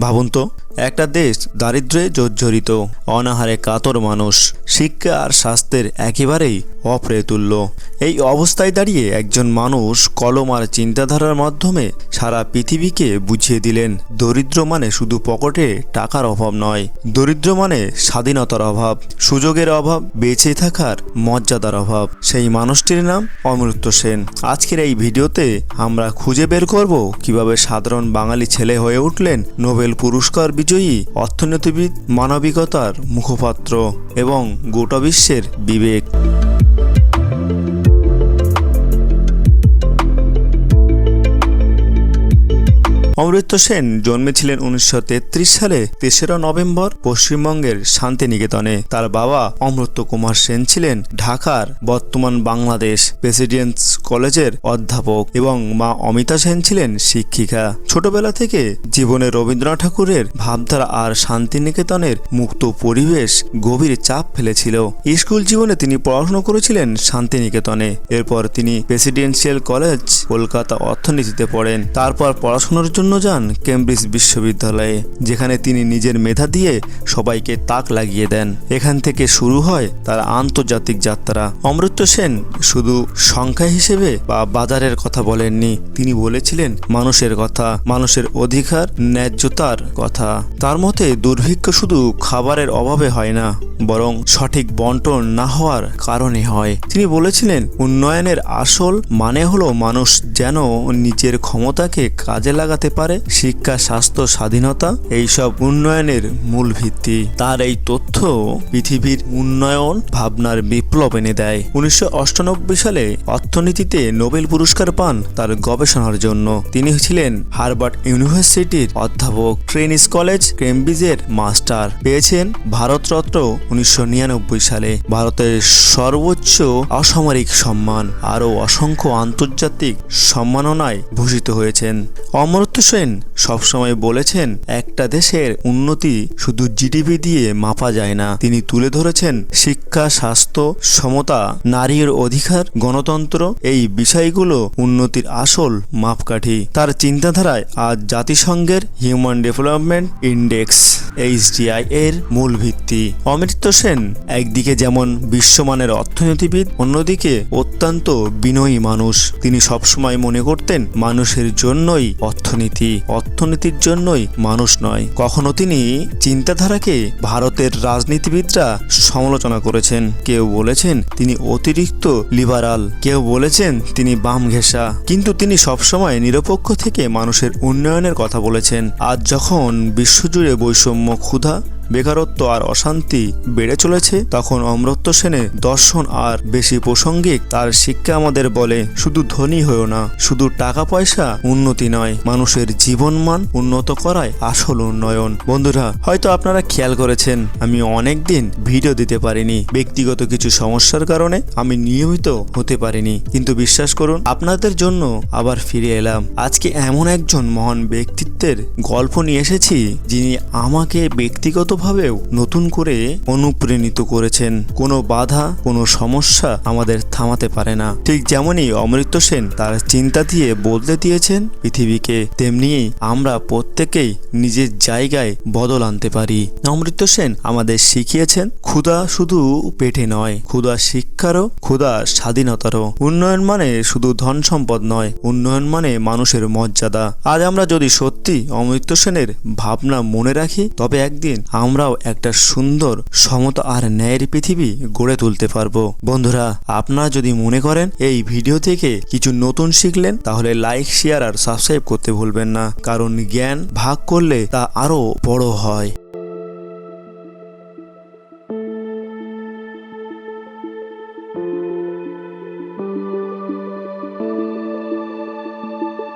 ভাবুন তো, একটা দেশ দারিদ্র্যে জর্জরিত, অনাহারে কাতর মানুষ, শিক্ষা আর স্বাস্থ্যের একেবারেই অপ্রেতুল্য। এই অবস্থায় দাঁড়িয়ে একজন মানুষ কলম আর চিন্তাধারার মাধ্যমে সারা পৃথিবীকে বুঝিয়ে দিলেন, দরিদ্র মানে শুধু পকেটে টাকার অভাব নয়। দরিদ্র মানে স্বাধীনতার অভাব, সুযোগের অভাব, বেঁচে থাকার মর্যাদার অভাব। সেই মানুষটির নাম অমৃত্য সেন। আজকের এই ভিডিওতে আমরা খুঁজে বের করব কীভাবে সাধারণ বাঙালি ছেলে হয়ে উঠলেন নোবেল পুরস্কার বিজয়ী অর্থনীতিবিদ মানবিকতার মুখপাত্র এবং গোটা বিশ্বের বিবেক। অমৃত্য সেন জন্মেছিলেন উনিশশো তেত্রিশ সালে তেসরা নভেম্বর পশ্চিমবঙ্গের শান্তিনিকেতনে। তার বাবা অমৃত্য কুমার সেন ছিলেন ঢাকার বর্তমান বাংলাদেশ প্রেসিডেন্টস কলেজের অধ্যাপক এবং মা অমিতা সেন ছিলেন শিক্ষিকা। ছোটবেলা থেকে জীবনে রবীন্দ্রনাথ ঠাকুরের ভাবধারা আর শান্তিনিকেতনের মুক্ত পরিবেশ গভীর চাপ ফেলেছিল। স্কুল জীবনে তিনি পড়াশোনা করেছিলেন শান্তিনিকেতনে। এরপর তিনি প্রেসিডেন্সিয়াল কলেজ কলকাতা অর্থনীতিতে পড়েন। তারপর পড়াশোনার জন্য যান কেমব্রিজ বিশ্ববিদ্যালয়ে, যেখানে তিনি নিজের মেধা দিয়ে সবাইকে তাক লাগিয়ে দেন। এখান থেকে শুরু হয় তার আন্তর্জাতিক যাত্রা। অমৃত্য সেন শুধু সংখ্যা হিসেবে বা বাজারের কথা বলেননি, তিনি বলেছিলেন মানুষের কথা, মানুষের অধিকার, ন্যায্যতার কথা। তার মতে, দুর্ভিক্ষ শুধু খাবারের অভাবে হয় না, বরং সঠিক বন্টন না হওয়ার কারণে হয়। তিনি বলেছিলেন, উন্নয়নের আসল মানে হলো মানুষ যেন নিজের ক্ষমতাকে কাজে লাগাতে পারে শিক্ষা, স্বাস্থ্য, স্বাধীনতা, এইসব উন্নয়নের মূল ভিত্তি। তার এই তথ্য পৃথিবীর উন্নয়ন ভাবনার বিপ্লব এনে দেয়। উনিশশো সালে অর্থনীতিতে নোবেল পুরস্কার পান তার গবেষণার জন্য। তিনি ছিলেন হার্ভার্ড ইউনিভার্সিটির অধ্যাপক। ট্রেনিস কলেজ, কেমব্রিজের মাস্টার। পেয়েছেন ভারতরত্ন উনিশশো নিরানব্বই সালে। ভারতের সর্বোচ্চ অসামরিক সম্মান। আরও অসংখ্য আন্তর্জাতিক সম্মাননায় ভূষিত হয়েছেন। অমর্ত্য সেন সবসময় বলেছেন, একটা দেশের উন্নতি শুধু জিডিপি দিয়ে মাপা যায় না। তিনি তুলে ধরেছেন, শিক্ষা, স্বাস্থ্য, সমতা, নারীর অধিকার, গণতন্ত্র, এই বিষয়গুলো উন্নতির আসল মাপকাঠি। তার চিন্তাধারায় আজ জাতিসংঘের হিউম্যান ডেভেলপমেন্ট ইন্ডেক্স, এইচডিআই এর মূল ভিত্তি। অমৃত্য সেন, একদিকে যেমন বিশ্বমানের অর্থনীতিবিদ, অন্যদিকে অত্যন্ত বিনয়ী মানুষ। তিনি সবসময় মনে করতেন, মানুষের জন্যই অর্থনীতি। অর্থনীতির জন্যই মানুষ নয়। কখনো তিনি চিন্তাধারাকে ভারতের রাজনীতিবিদরা সমালোচনা করেছেন। কেউ বলেছেন তিনি অতিরিক্ত লিবারাল কেউ বলেছেন তিনি বাম ঘেঁষা। কিন্তু তিনি সবসময় নিরপেক্ষ থেকে মানুষের উন্নয়নের কথা বলেছেন। আজ যখন বিশ্বজুড়ে বৈষম্য ক্ষুধা বেকারত্ব আর অশান্তি বেড়ে চলেছে, তখন অমৃত্য সেনের দর্শন আর বেশি প্রাসঙ্গিক তার শিক্ষা আমাদের বলে, শুধু ধনী হয়েও না, শুধু টাকা পয়সা উন্নতি নয়, মানুষের জীবনমান উন্নত করায় আসল উন্নয়ন। বন্ধুরা, হয়তো আপনারা খেয়াল করেছেন, আমি অনেক দিন ভিডিও দিতে পারিনি। ব্যক্তিগত কিছু সমস্যার কারণে আমি নিয়মিত হতে পারিনি। কিন্তু বিশ্বাস করুন, আপনাদের জন্য আবার ফিরে এলাম। আজকে এমন একজন মহান ব্যক্তিত্বের গল্প নিয়ে এসেছি, যিনি আমাকে ব্যক্তিগত ভাবেও নতুন করে অনুপ্রাণিত করেছেন। কোনো বাধা, কোনো সমস্যা আমাদের থামাতে পারে না। ঠিক যেমনই অমৃত সেন তার চিন্তা দিয়ে বদলে দিয়েছেন, পৃথিবীকে, তেমনি আমরা প্রত্যেকেই নিজের জায়গায় বদল আনতে পারি। অমৃত সেন আমাদের শিখিয়েছেন, ক্ষুধা শুধু পেটে নয়, ক্ষুধা শিক্ষারও, ক্ষুধা স্বাধীনতারও। উন্নয়ন মানে শুধু ধন সম্পদ নয়, উন্নয়ন মানে মানুষের মর্যাদা। আজ আমরা যদি সত্যি অমৃত সেনের ভাবনা মনে রাখি, তবে একদিন আমরাও একটা সুন্দর সমতা আর ন্যায়ের পৃথিবী গড়ে তুলতে পারব। বন্ধুরা, আপনারা যদি মনে করেন এই ভিডিও থেকে কিছু নতুন শিখলেন, তাহলে লাইক, শেয়ার আর সাবস্ক্রাইব করতে ভুলবেন না। কারণ জ্ঞান ভাগ করলে তা আরও বড় হয়।